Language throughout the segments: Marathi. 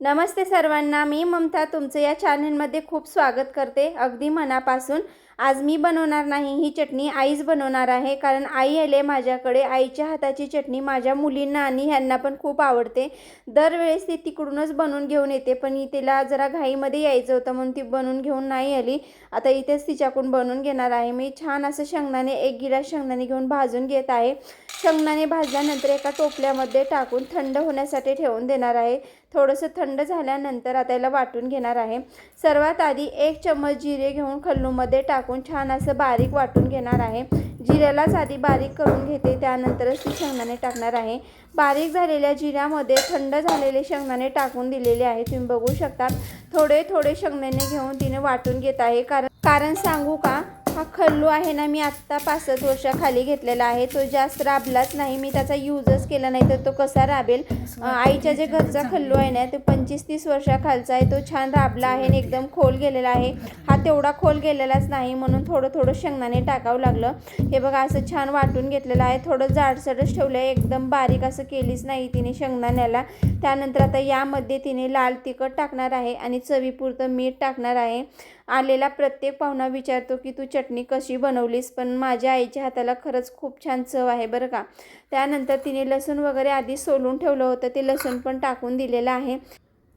नमस्ते सर्वांना मी ममता तुमचं या चॅनलमध्ये खूप स्वागत करते. अगदी मनापासून. आज मी बनवणार नाही ही चटणी आईच बनवणार आहे. कारण आई आले माझ्याकडे. आईच्या हाताची चटणी माझ्या मुलींना आणि ह्यांना पण खूप आवडते. दरवेळेस ती तिकडूनच बनवून घेऊन येते. पण तिला जरा घाईमध्ये यायचं होतं म्हणून ती बनवून घेऊन नाही आली. आता इथेच तिच्याकडून बनवून घेणार आहे. मी छान असं शेंगदाणे एक गिलास शेंगदाणे घेऊन भाजून घेत आहे. शेंगदाणे भाजल्यानंतर एका टोपल्यामध्ये टाकून थंड होण्यासाठी ठेवून देणार आहे. थोडंसं थंड झाल्यानंतर आता याला वाटून घेणार आहे. सर्वात आधी एक चम्मच जिरे घेऊन खल्लूमध्ये टाकून छान असं बारीक वाटून घेणार आहे. जिऱ्यालाच आधी बारीक करून घेते त्यानंतरच ती शेंगदाणे टाकणार आहे. बारीक झालेल्या जिऱ्यामध्ये थंड झालेले शेंगदाणे टाकून दिलेले आहे तुम्ही बघू शकता थोडे थोडे शेंगदाणे घेऊन तिने वाटून घेत आहे. कारण कारण सांगू का? हा खल्लू आहे ना मी आत्ता पासष्ट वर्षाखाली घेतलेला आहे. तो जास्त राबलाच नाही मी त्याचा यूजच केला नाही तर तो कसा राबेल? आईच्या जे घरचा खल्लू आहे ना तो पंचवीस तीस वर्षाखालचा आहे तो छान राबला आहे आणि एकदम खोल गेलेला आहे. हा तेवढा खोल गेलेलाच नाही म्हणून थोडं थोडं शेंगदाणे टाकावं लागलं. हे बघा असं छान वाटून घेतलेलं आहे. थोडं जाडसरच ठेवलं आहे एकदम बारीक असं केलीच नाही तिने शेंगदाण्याला. त्यानंतर आता यामध्ये तिने लाल तिखट टाकणार आहे आणि चवीपुरतं मीठ टाकणार आहे. आलेला प्रत्येक पाहुणा विचारतो की तू चटणी कशी बनवलीस? पण माझ्या आईच्या हाताला खरंच खूप छान चव आहे बरं का. त्यानंतर तिने लसूण वगैरे आधी सोलून ठेवलं होतं. ते लसूण पण टाकून दिलेलं आहे.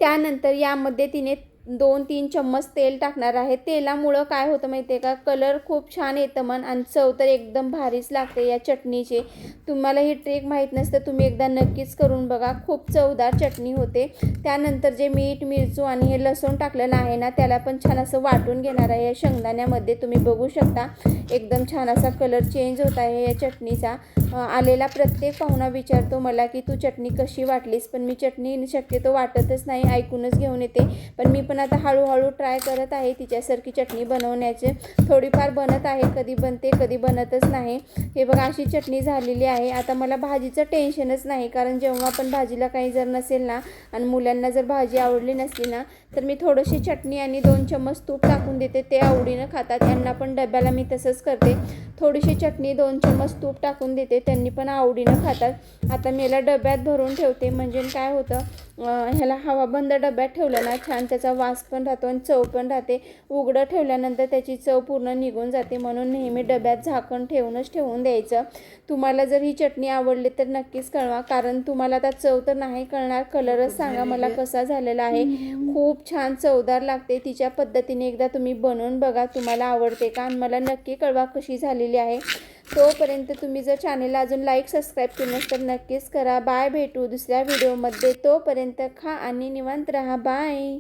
त्यानंतर यामध्ये तिने दोन तीन चम्मच तेल टाकणार आहे. तेलामुळं काय होतं माहिती आहे का? कलर खूप छान येतं मन आणि चव तर एकदम भारीच लागते या चटणीचे. तुम्हाला ही ट्रिक माहीत नसतं तुम्ही एकदा नक्कीच करून बघा. खूप चवदार चटणी होते. त्यानंतर जे मीठ मिरचू आणि हे लसूण टाकलेलं आहे ना त्याला पण छान असं वाटून घेणार आहे. या शेंगदाण्यामध्ये तुम्ही बघू शकता एकदम छान असा कलर चेंज होत आहे या चटणीचा. आलेला प्रत्येक पाहुणा विचारतो मला की तू चटणी कशी वाटलीस? पण मी चटणी शक्यतो वाटतच नाही ऐकूनच घेऊन येते. पण मी पण आता हळूहळू ट्राय करत आहे तिच्यासारखी चटणी बनवण्याचे. थोडीफार बनत आहे कधी बनते कधी बनतच नाही. हे बघा अशी चटणी झालेली आहे. आता मला भाजीचं टेन्शनच नाही कारण जेव्हा पण भाजीला काही जर नसेल ना आणि मुलांना जर भाजी आवडली नसली ना तर मी थोडीशी चटणी आणि दोन चम्मच तूप टाकून देते. ते आवडीनं खातात त्यांना पण डब्याला मी तसंच करते. थोडीशी चटणी दोन चम्मच तूप टाकून देते त्यांनी पण आवडीनं खातात. आता मी याला डब्यात भरून ठेवते. म्हणजे काय होतं ह्याला हवा बंद डब्यात ठेवलं ना छान त्याचा वास पण राहतो आणि चव पण राहते. उघडं ठेवल्यानंतर त्याची चव पूर्ण निघून जाते म्हणून नेहमी डब्यात झाकण ठेवूनच ठेवून द्यायचं. तुम्हाला जर ही चटणी आवडली तर नक्कीच कळवा कारण तुम्हाला आता चव तर नाही कळणार. कलरच सांगा मला कसा झालेला आहे. खूप छान चवदार लागते. तिच्या पद्धतीने एकदा तुम्ही बनवून बघा तुम्हाला आवडते का? आणि मला नक्की कळवा कशी झालेली आहे. तोपर्यंत तुम्ही जर चॅनेलला अजून लाईक सबस्क्राईब केलं तर नक्कीच करा. बाय भेटू दुसऱ्या व्हिडिओमध्ये तोपर्यंत खा आणि निवांत राहा. बाय